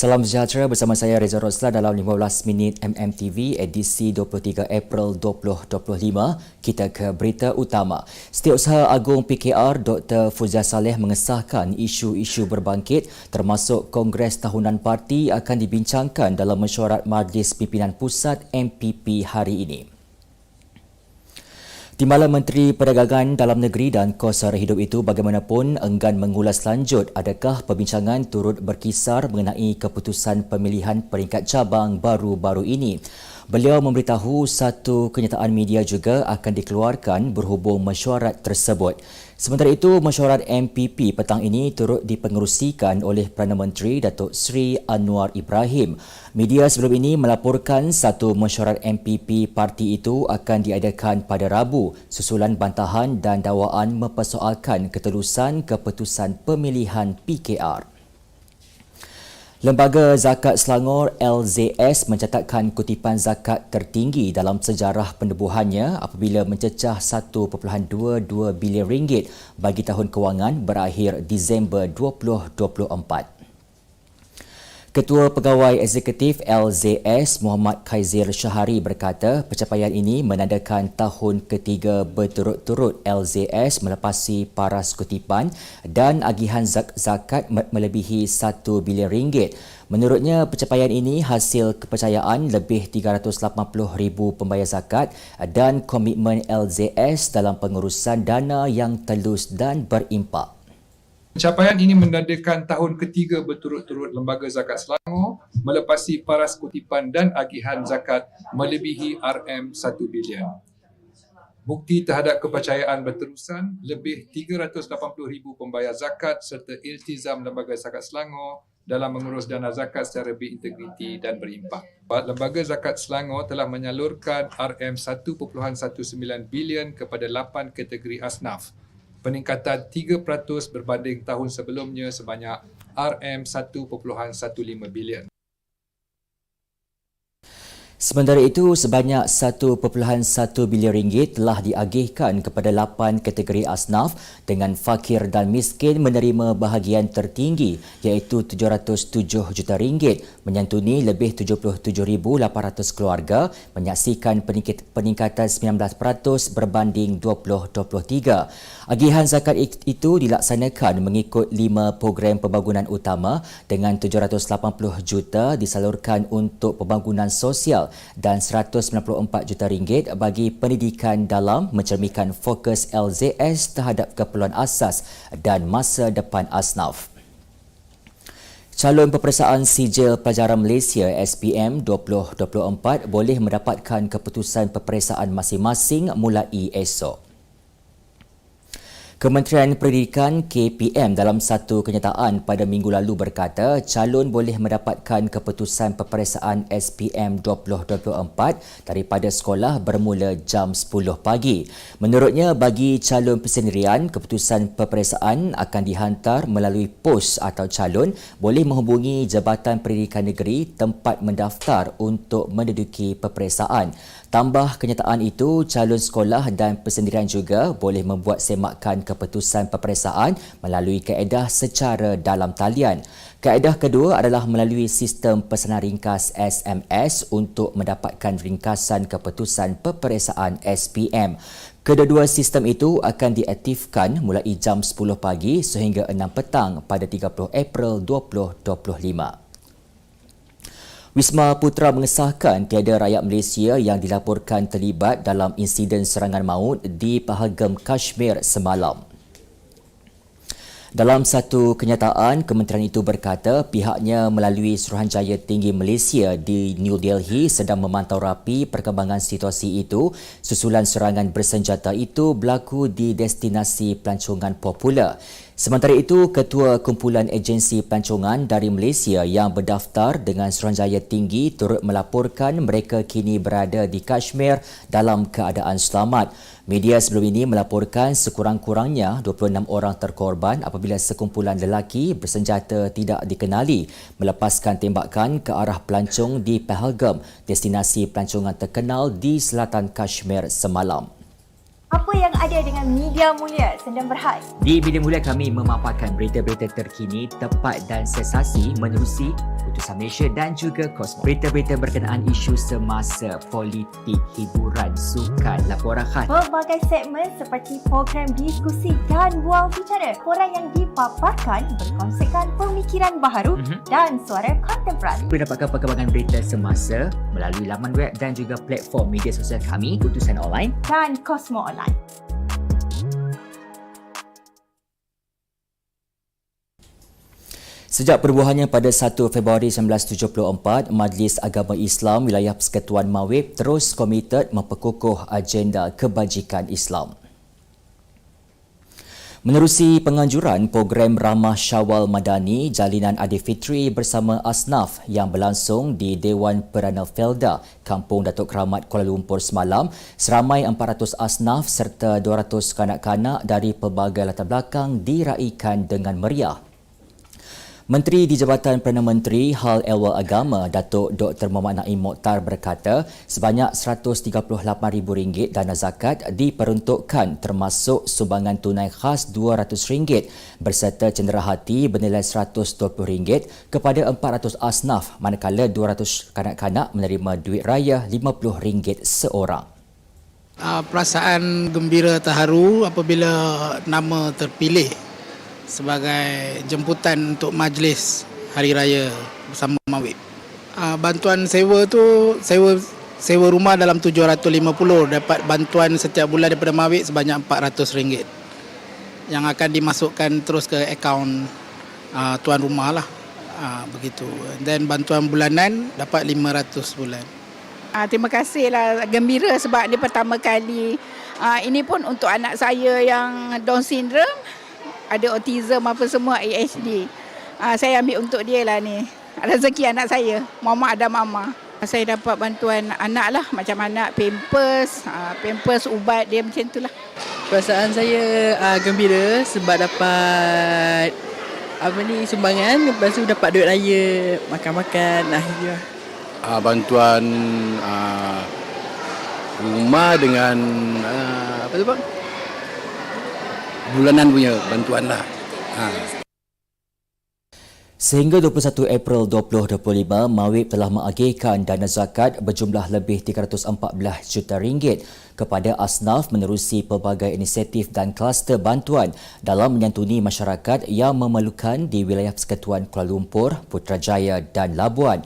Salam sejahtera bersama saya Reza Rosla dalam 15 minit MMTV edisi 23 April 2025. Kita ke berita utama. Setiausaha Agung PKR Dr. Fuzia Saleh mengesahkan isu-isu berbangkit termasuk Kongres Tahunan Parti akan dibincangkan dalam mesyuarat Majlis Pimpinan Pusat MPP hari ini. Timbalan Menteri Perdagangan Dalam Negeri dan Kos Sara Hidup itu bagaimanapun enggan mengulas lanjut adakah perbincangan turut berkisar mengenai keputusan pemilihan peringkat cabang baru-baru ini. Beliau memberitahu satu kenyataan media juga akan dikeluarkan berhubung mesyuarat tersebut. Sementara itu, mesyuarat MPP petang ini turut dipengerusikan oleh Perdana Menteri Datuk Seri Anwar Ibrahim. Media sebelum ini melaporkan satu mesyuarat MPP parti itu akan diadakan pada Rabu susulan bantahan dan dakwaan mempersoalkan ketelusan keputusan pemilihan PKR. Lembaga Zakat Selangor LZS mencatatkan kutipan zakat tertinggi dalam sejarah penubuhannya apabila mencecah 1.22 bilion ringgit bagi tahun kewangan berakhir Disember 2024. Ketua Pegawai Eksekutif LZS Muhammad Khaizir Syahari berkata pencapaian ini menandakan tahun ketiga berturut-turut LZS melepasi paras kutipan dan agihan zakat melebihi 1 bilion ringgit. Menurutnya pencapaian ini hasil kepercayaan lebih 380,000 pembayar zakat dan komitmen LZS dalam pengurusan dana yang telus dan berimpak. Pencapaian ini menandakan tahun ketiga berturut-turut Lembaga Zakat Selangor melepasi paras kutipan dan agihan zakat melebihi RM1 bilion. Bukti terhadap kepercayaan berterusan, lebih 380,000 pembayar zakat serta iltizam Lembaga Zakat Selangor dalam mengurus dana zakat secara berintegriti dan berimpak. Lembaga Zakat Selangor telah menyalurkan RM1.19 bilion kepada 8 kategori asnaf peningkatan 3% berbanding tahun sebelumnya sebanyak RM1.15 bilion. Sementara itu, sebanyak 1.1 bilion ringgit telah diagihkan kepada 8 kategori asnaf dengan fakir dan miskin menerima bahagian tertinggi iaitu 707 juta ringgit menyantuni lebih 77,800 keluarga menyaksikan peningkatan 19% berbanding 2023. Agihan zakat itu dilaksanakan mengikut lima program pembangunan utama dengan 780 juta disalurkan untuk pembangunan sosial dan 194 juta ringgit bagi pendidikan dalam mencerminkan fokus LZS terhadap keperluan asas dan masa depan asnaf. Calon peperiksaan sijil pelajaran Malaysia SPM 2024 boleh mendapatkan keputusan peperiksaan masing-masing mulai esok. Kementerian Pendidikan KPM dalam satu kenyataan pada minggu lalu berkata calon boleh mendapatkan keputusan peperiksaan SPM 2024 daripada sekolah bermula jam 10 pagi. Menurutnya bagi calon persendirian keputusan peperiksaan akan dihantar melalui pos atau calon boleh menghubungi Jabatan Pendidikan Negeri tempat mendaftar untuk menduduki peperiksaan. Tambah kenyataan itu, calon sekolah dan persendirian juga boleh membuat semakan keputusan peperiksaan melalui kaedah secara dalam talian. Kaedah kedua adalah melalui sistem pesanan ringkas SMS untuk mendapatkan ringkasan keputusan peperiksaan SPM. Kedua-dua sistem itu akan diaktifkan mulai jam 10 pagi sehingga 6 petang pada 30 April 2025. Wisma Putra mengesahkan tiada rakyat Malaysia yang dilaporkan terlibat dalam insiden serangan maut di Pahagam Kashmir semalam. Dalam satu kenyataan, kementerian itu berkata pihaknya melalui Suruhanjaya Tinggi Malaysia di New Delhi sedang memantau rapi perkembangan situasi itu susulan serangan bersenjata itu berlaku di destinasi pelancongan popular. Sementara itu, Ketua Kumpulan Agensi Pelancongan dari Malaysia yang berdaftar dengan Suruhanjaya Tinggi turut melaporkan mereka kini berada di Kashmir dalam keadaan selamat. Media sebelum ini melaporkan sekurang-kurangnya 26 orang terkorban apabila sekumpulan lelaki bersenjata tidak dikenali melepaskan tembakan ke arah pelancong di Pahalgam, destinasi pelancongan terkenal di selatan Kashmir semalam. Apa yang ada dengan Media Mulia Sendang Berhad. Di Media Mulia kami memaparkan berita-berita terkini, tepat dan sensasi menerusi putusan Malaysia dan juga kos berita-berita berkenaan isu semasa politik, hiburan, sukan, laporan khas. Pelbagai segmen seperti program diskusi dan buang bicara. Korang yang dipaparkan berkongsikan pemikiran baharu Mhm. dan suara kontemporari. Boleh dapatkan perkembangan berita semasa melalui laman web dan juga platform media sosial kami, Putusan Online. Dan Cosmo Online. Sejak perubahannya pada 1 Februari 1974, Majlis Agama Islam Wilayah Persekutuan Mawib terus komited memperkukuh agenda kebajikan Islam. Menerusi penganjuran program Ramah Syawal Madani Jalinan Aidilfitri bersama Asnaf yang berlangsung di Dewan Peranal Felda, Kampung Datuk Keramat Kuala Lumpur semalam, seramai 400 asnaf serta 200 kanak-kanak dari pelbagai latar belakang diraikan dengan meriah. Menteri di Jabatan Perdana Menteri Hal Ehwal Agama Datuk Dr. Muhammad Naim Mokhtar berkata sebanyak RM138,000 dana zakat diperuntukkan termasuk sumbangan tunai khas RM200 berserta cenderahati bernilai RM120 kepada 400 asnaf manakala 200 kanak-kanak menerima duit raya RM50 seorang. uh, perasaan gembira terharu apabila nama terpilih sebagai jemputan untuk majlis hari raya bersama Mawib. Uh, bantuan sewa tu sewa sewa rumah dalam 750 dapat bantuan setiap bulan daripada Mawib sebanyak RM400 yang akan dimasukkan terus ke akaun uh, tuan rumah lah. Uh, begitu. Dan bantuan bulanan dapat 500 bulan. Ah, terima kasihlah gembira sebab ni pertama kali. Ah, ini pun untuk anak saya yang Down syndrome, ada autism apa semua ASD. Ah, saya ambil untuk dia lah ni. Rezeki anak saya, Mama ada mama. Saya dapat bantuan anak lah macam anak pampers, ah, pampers ubat dia macam tu lah. Perasaan saya uh, gembira sebab dapat apa ni sumbangan lepas tu dapat duit raya makan-makan nah ya. uh, bantuan uh, rumah dengan uh, apa tu bang? Bulanan punya bantuan lah. Ha. Sehingga 21 April 2025, Mawib telah mengagihkan dana zakat berjumlah lebih 314 juta ringgit kepada asnaf menerusi pelbagai inisiatif dan kluster bantuan dalam menyantuni masyarakat yang memerlukan di wilayah Persekutuan Kuala Lumpur, Putrajaya dan Labuan.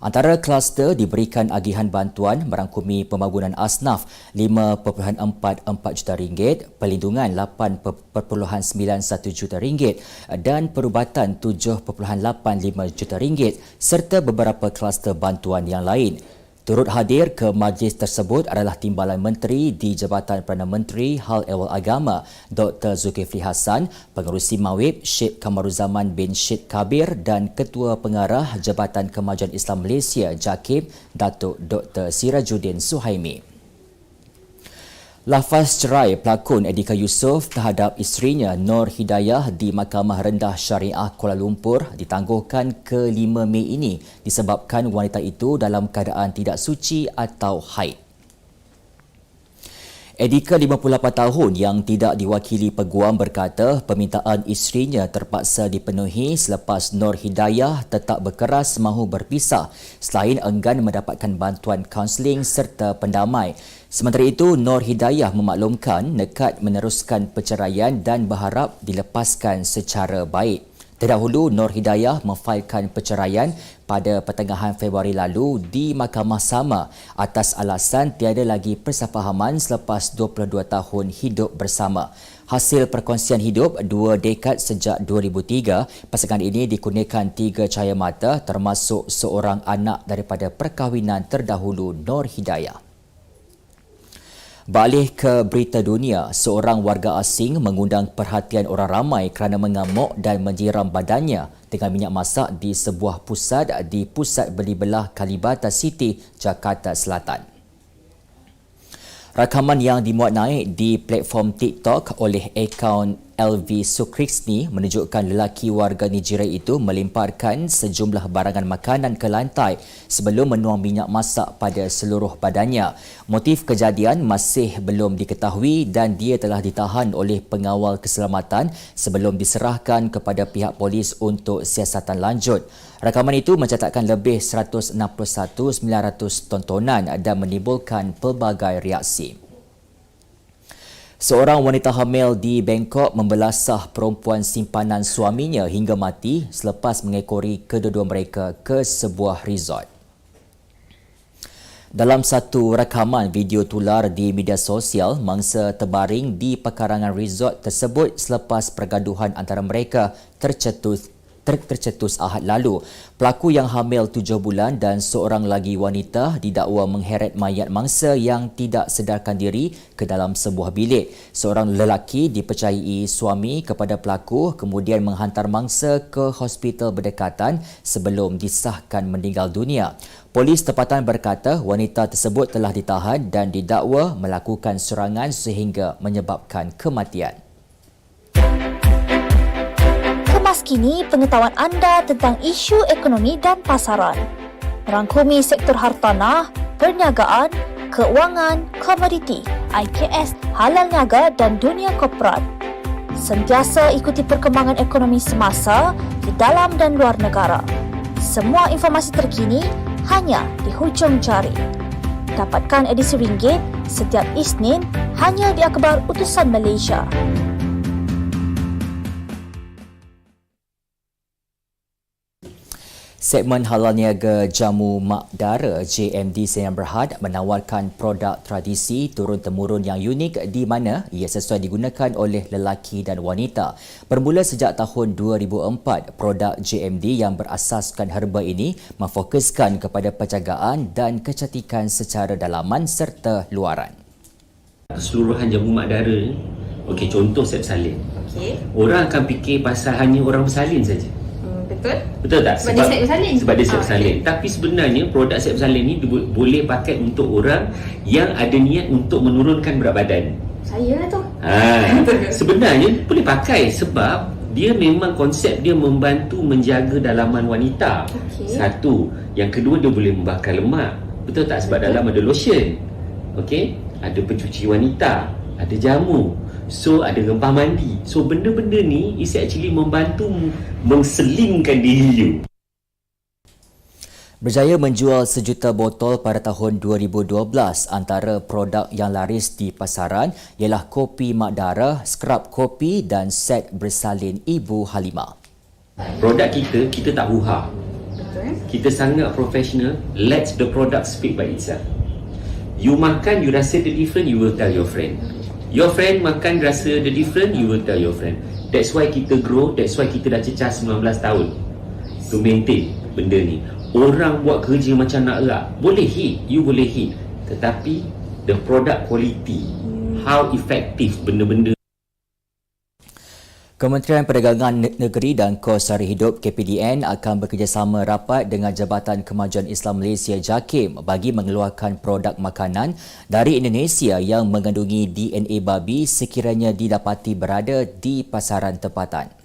Antara kluster diberikan agihan bantuan merangkumi pembangunan asnaf 5.44 juta ringgit, perlindungan 8.91 juta ringgit dan perubatan 7.85 juta ringgit serta beberapa kluster bantuan yang lain. Turut hadir ke majlis tersebut adalah Timbalan Menteri di Jabatan Perdana Menteri Hal Ehwal Agama Dr. Zulkifli Hassan, Pengerusi Mawib Syed Kamaruzaman bin Syed Kabir dan Ketua Pengarah Jabatan Kemajuan Islam Malaysia JAKIM Datuk Dr. Sirajuddin Suhaimi. Lafaz cerai pelakon Edika Yusof terhadap isterinya Nur Hidayah di Mahkamah Rendah Syariah Kuala Lumpur ditangguhkan ke 5 Mei ini disebabkan wanita itu dalam keadaan tidak suci atau haid. Edika 58 tahun yang tidak diwakili peguam berkata permintaan isterinya terpaksa dipenuhi selepas Nur Hidayah tetap berkeras mahu berpisah selain enggan mendapatkan bantuan kaunseling serta pendamai. Sementara itu, Nur Hidayah memaklumkan nekat meneruskan perceraian dan berharap dilepaskan secara baik. Terdahulu, Nur Hidayah memfailkan perceraian pada pertengahan Februari lalu di mahkamah sama atas alasan tiada lagi persefahaman selepas 22 tahun hidup bersama. Hasil perkongsian hidup dua dekad sejak 2003, pasangan ini dikurniakan tiga cahaya mata termasuk seorang anak daripada perkahwinan terdahulu Nur Hidayah. Balik ke berita dunia, seorang warga asing mengundang perhatian orang ramai kerana mengamuk dan menjiram badannya dengan minyak masak di sebuah pusat di Pusat Beli Belah Kalibata City, Jakarta Selatan. Rakaman yang dimuat naik di platform TikTok oleh akaun LV Sukriksni menunjukkan lelaki warga Nigeria itu melimparkan sejumlah barangan makanan ke lantai sebelum menuang minyak masak pada seluruh badannya. Motif kejadian masih belum diketahui dan dia telah ditahan oleh pengawal keselamatan sebelum diserahkan kepada pihak polis untuk siasatan lanjut. Rakaman itu mencatatkan lebih 161,900 tontonan dan menimbulkan pelbagai reaksi. Seorang wanita hamil di Bangkok membelasah perempuan simpanan suaminya hingga mati selepas mengekori kedua-dua mereka ke sebuah resort. Dalam satu rakaman video tular di media sosial, mangsa terbaring di pekarangan resort tersebut selepas pergaduhan antara mereka tercetus ter- tercetus Ahad lalu. Pelaku yang hamil tujuh bulan dan seorang lagi wanita didakwa mengheret mayat mangsa yang tidak sedarkan diri ke dalam sebuah bilik. Seorang lelaki dipercayai suami kepada pelaku kemudian menghantar mangsa ke hospital berdekatan sebelum disahkan meninggal dunia. Polis tempatan berkata wanita tersebut telah ditahan dan didakwa melakukan serangan sehingga menyebabkan kematian. Kini pengetahuan anda tentang isu ekonomi dan pasaran. Merangkumi sektor hartanah, perniagaan, keuangan, komoditi, IKS, halal niaga dan dunia korporat. Sentiasa ikuti perkembangan ekonomi semasa di dalam dan luar negara. Semua informasi terkini hanya di hujung jari. Dapatkan edisi ringgit setiap Isnin hanya di akhbar utusan Malaysia. Segmen halal niaga jamu mak dara JMD Sinar Berhad menawarkan produk tradisi turun-temurun yang unik di mana ia sesuai digunakan oleh lelaki dan wanita. Bermula sejak tahun 2004, produk JMD yang berasaskan herba ini memfokuskan kepada penjagaan dan kecantikan secara dalaman serta luaran. keseluruhan jamu mak dara ni Okey, contoh sep salin. Okey. Orang akan fikir pasal hanya orang bersalin saja. Betul. Betul tak? Sebab dia sep bersalin. Sebab dia sep Ah, bersalin. Tapi sebenarnya produk sep bersalin ni bo- boleh pakai untuk orang yang ada niat untuk menurunkan berat badan. Saya lah tu. Ha, sebenarnya boleh pakai sebab dia memang konsep dia membantu menjaga dalaman wanita. Okey. Satu. Yang kedua dia boleh membakar lemak. Betul tak? Sebab dalam ada lotion. Okey? Ada pencuci wanita, ada jamu. So ada rempah mandi. So benda-benda ni is actually membantu mengselingkan diri you. Berjaya menjual sejuta botol pada tahun 2012. Antara produk yang laris di pasaran ialah kopi Mak Dara, skrab kopi dan set bersalin Ibu Halimah. Produk kita, kita tak huha. Kita sangat professional. Let the product speak by itself. You makan, you rasa the different, you will tell your friend. Your friend makan rasa the different, you will tell your friend. That's why kita grow, that's why kita dah cecah 19 tahun. To maintain benda ni. Orang buat kerja macam nak erak. Boleh hit, you boleh hit. Tetapi, the product quality, how effective benda-benda Kementerian Perdagangan Ne- Negeri dan Kos Sara Hidup KPDN akan bekerjasama rapat dengan Jabatan Kemajuan Islam Malaysia JAKIM bagi mengeluarkan produk makanan dari Indonesia yang mengandungi DNA babi sekiranya didapati berada di pasaran tempatan.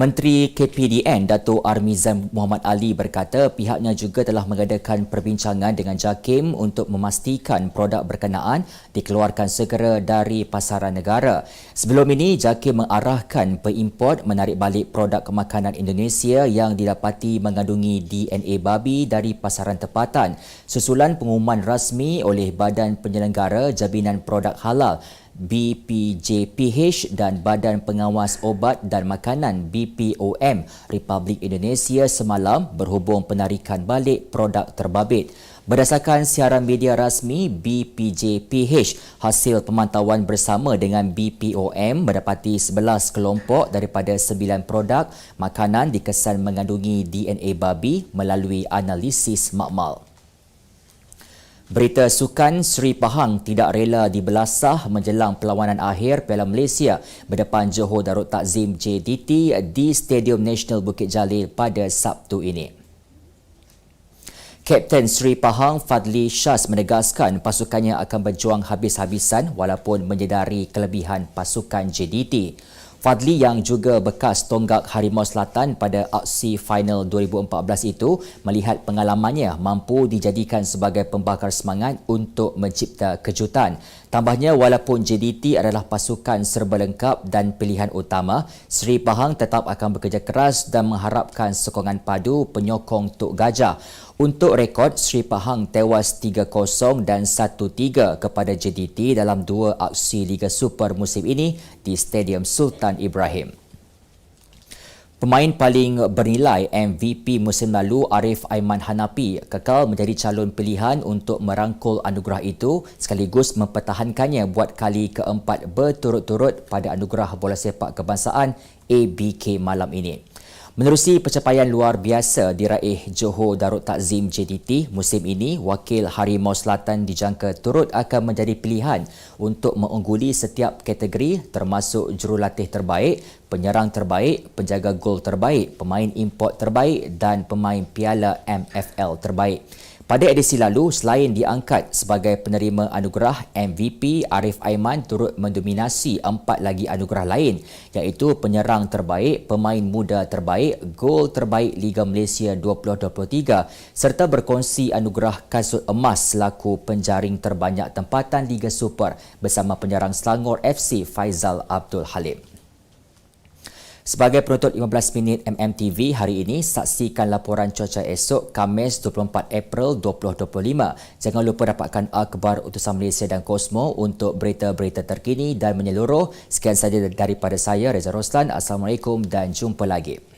Menteri KPDN Dato' Armizan Muhammad Ali berkata pihaknya juga telah mengadakan perbincangan dengan JAKIM untuk memastikan produk berkenaan dikeluarkan segera dari pasaran negara. Sebelum ini, JAKIM mengarahkan pengimport menarik balik produk makanan Indonesia yang didapati mengandungi DNA babi dari pasaran tempatan susulan pengumuman rasmi oleh Badan Penyelenggara Jaminan Produk Halal BPJPH dan Badan Pengawas Obat dan Makanan BPOM Republik Indonesia semalam berhubung penarikan balik produk terbabit. Berdasarkan siaran media rasmi BPJPH, hasil pemantauan bersama dengan BPOM mendapati 11 kelompok daripada 9 produk makanan dikesan mengandungi DNA babi melalui analisis makmal. Berita sukan Sri Pahang tidak rela dibelasah menjelang perlawanan akhir Piala Malaysia berdepan Johor Darul Takzim JDT di Stadium Nasional Bukit Jalil pada Sabtu ini. Kapten Sri Pahang Fadli Syaz menegaskan pasukannya akan berjuang habis-habisan walaupun menyedari kelebihan pasukan JDT. Fadli yang juga bekas tonggak Harimau Selatan pada aksi final 2014 itu melihat pengalamannya mampu dijadikan sebagai pembakar semangat untuk mencipta kejutan. Tambahnya walaupun JDT adalah pasukan serba lengkap dan pilihan utama, Sri Pahang tetap akan bekerja keras dan mengharapkan sokongan padu penyokong Tok Gajah. Untuk rekod, Sri Pahang tewas 3-0 dan 1-3 kepada JDT dalam dua aksi Liga Super musim ini di Stadium Sultan Ibrahim. Pemain paling bernilai MVP musim lalu Arif Aiman Hanapi kekal menjadi calon pilihan untuk merangkul anugerah itu sekaligus mempertahankannya buat kali keempat berturut-turut pada anugerah bola sepak kebangsaan ABK malam ini. Menerusi pencapaian luar biasa diraih Johor Darut Takzim JDT musim ini, wakil Harimau Selatan dijangka turut akan menjadi pilihan untuk mengungguli setiap kategori termasuk jurulatih terbaik, penyerang terbaik, penjaga gol terbaik, pemain import terbaik dan pemain piala MFL terbaik. Pada edisi lalu, selain diangkat sebagai penerima anugerah MVP, Arif Aiman turut mendominasi empat lagi anugerah lain iaitu penyerang terbaik, pemain muda terbaik, gol terbaik Liga Malaysia 2023 serta berkongsi anugerah kasut emas selaku penjaring terbanyak tempatan Liga Super bersama penyerang Selangor FC Faizal Abdul Halim. Sebagai penutup 15 minit MMTV hari ini, saksikan laporan cuaca esok Khamis 24 April 2025. Jangan lupa dapatkan akhbar utusan Malaysia dan Kosmo untuk berita-berita terkini dan menyeluruh. Sekian saja daripada saya, Reza Roslan. Assalamualaikum dan jumpa lagi.